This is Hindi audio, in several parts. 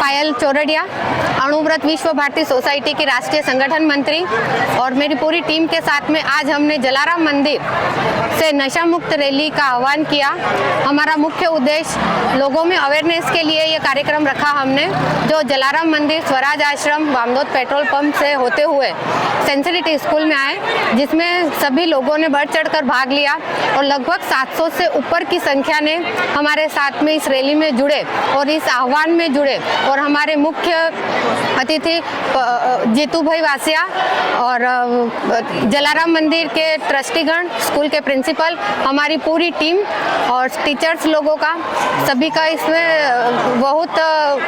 পায়ের चौरडिया, अणुव्रत विश्व भारती सोसाइटी के राष्ट्रीय संगठन मंत्री और मेरी पूरी टीम के साथ में आज हमने जलाराम मंदिर से नशा मुक्त रैली का आह्वान किया। हमारा मुख्य उद्देश्य लोगों में अवेयरनेस के लिए ये कार्यक्रम रखा हमने, जो जलाराम मंदिर स्वराज आश्रम वामदोद पेट्रोल पंप से होते हुए सेंसिटिव स्कूल में आए, जिसमें सभी लोगों ने बढ़ चढ़कर भाग लिया और लगभग 700 से ऊपर की संख्या ने हमारे साथ में इस रैली में जुड़े और इस आह्वान में जुड़े और हमारे मुख्य अतिथि जीतू भाई वासिया और जलाराम मंदिर के ट्रस्टीगण स्कूल के प्रिंसिपल हमारी पूरी टीम और टीचर्स लोगों का सभी का इसमें बहुत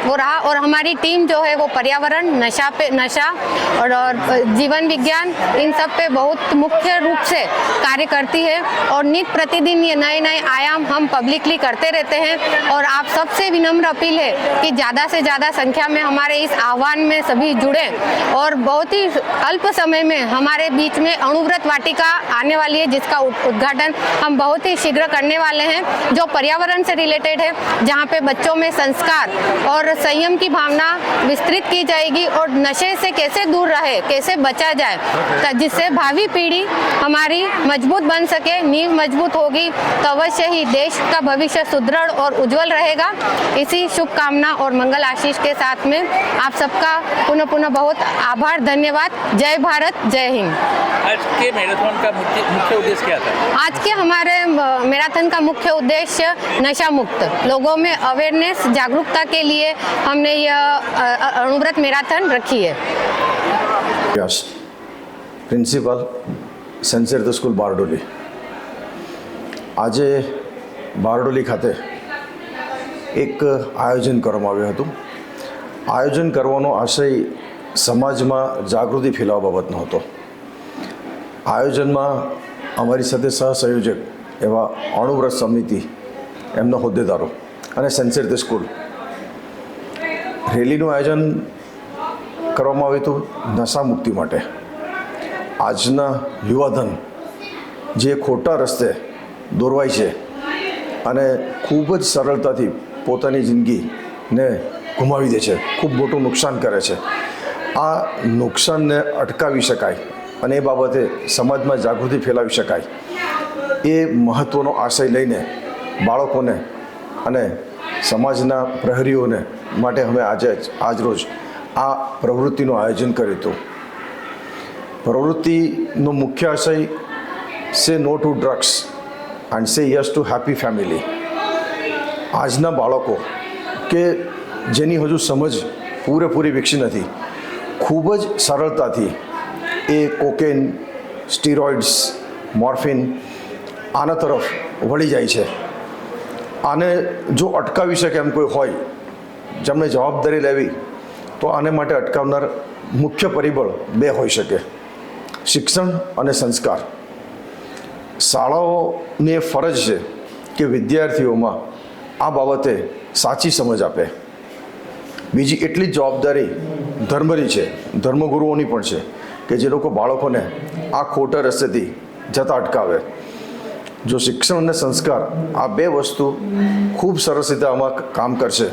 वो रहा और हमारी टीम जो है वो पर्यावरण नशा पे नशा और, और जीवन विज्ञान इन सब पे बहुत मुख्य रूप से कार्य करती है और नित प्रतिदिन ये नए नए आयाम हम पब्लिकली करते रहते हैं और आप सबसे विनम्र अपील है कि ज़्यादा से ज़्यादा संख्या में हमारे इस आह्वान में सभी जुड़े और बहुत ही अल्प समय में हमारे बीच में अणुव्रत वाटिका आने वाली है जिसका उद्घाटन हम बहुत ही शीघ्र करने वाले हैं जो पर्यावरण से रिलेटेड है जहाँ पे बच्चों में संस्कार और संयम की भावना विस्तृत की जाएगी और नशे से कैसे दूर रहे कैसे बचा जाए जिससे भावी पीढ़ी हमारी मज़बूत बन सके नींव मज़बूत होगी तो अवश्य ही देश का भविष्य सुदृढ़ और उज्जवल रहेगा। इसी शुभकामना और मंगल आशीष के साथ में आप सबका पुनः पुनः बहुत आभार धन्यवाद जय भारत जय हिंद आज के मैराथन का मुख्य मुख्य उद्देश्य क्या था आज के हमारे अ, मैराथन का मुख्य उद्देश्य नशा मुक्त लोगों में अवेयरनेस जागरूकता के लिए हमने यह अ, अ, अणुव्रत मैराथन रखी है વ્યાસ principal sensor the school Bardoli આજે બારડોલી ખાતે એક આયોજન કરવામાં આવ્યું હતું આયોજન કરવાનો આશય સમાજમાં જાગૃતિ ફેલાવવા બાબતનો હતો. આયોજનમાં અમારી સાથે સહસંયોજક એવા અણુવ્રત સમિતિ, એમના હોદ્દેદારો અને સેન્સર ધ સ્કૂલ. રેલીનું આયોજન કરવામાં આવ્યું હતું નશા મુક્તિ માટે. આજના યુવાધન જે ખોટા રસ્તે દોરવાય છે અને ખૂબ જ સરળતાથી પોતાની જિંદગીને ગુમાવી દે છે. ખૂબ મોટું નુકસાન કરે છે. આ નુકસાનને અટકાવી શકાય અને એ બાબતે સમાજમાં જાગૃતિ ફેલાવી શકાય. એ મહત્ત્વનો આશય લઈને બાળકોને અને સમાજના પ્રહરીઓને માટે અમે આજે આજરોજ આ પ્રવૃત્તિનું આયોજન કર્યું હતું. પ્રવૃત્તિનો મુખ્ય આશય say no to drugs and say yes to happy family. આજના બાળકો કે જેની હજુ સમજ પૂરેપૂરી વિકસી નથી. ખૂબ જ સરળતાથી એ કોકેન, સ્ટીરોઇડ્સ, મોર્ફિન આના તરફ વળી જાય છે. આને જો અટકાવી શકે એમ કોઈ હોય, જેમણે જવાબદારી લેવી, તો આને માટે અટકાવનાર મુખ્ય પરિબળ બે હોઈ શકે. શિક્ષણ અને સંસ્કાર. શાળાઓની ફરજ છે કે વિદ્યાર્થીઓમાં આ બાબતે સાચી સમજ આપે. બીજી એટલી જ જવાબદારી ધર્મની છે, ધર્મગુરુઓની પણ છે, કે જે લોકો બાળકોને આ ખોટા રસ્તેથી જતા અટકાવે. જો શિક્ષણ અને સંસ્કાર આ બે વસ્તુ ખૂબ સરસ રીતે આમાં કામ કરશે,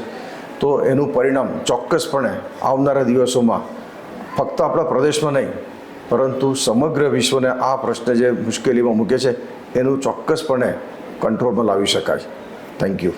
તો એનું પરિણામ ચોક્કસપણે આવનારા દિવસોમાં ફક્ત આપણા પ્રદેશમાં નહીં, પરંતુ સમગ્ર વિશ્વને આ પ્રશ્ન જે મુશ્કેલીમાં મૂકે છે, એનું ચોક્કસપણે કંટ્રોલમાં લાવી શકાય. Thank you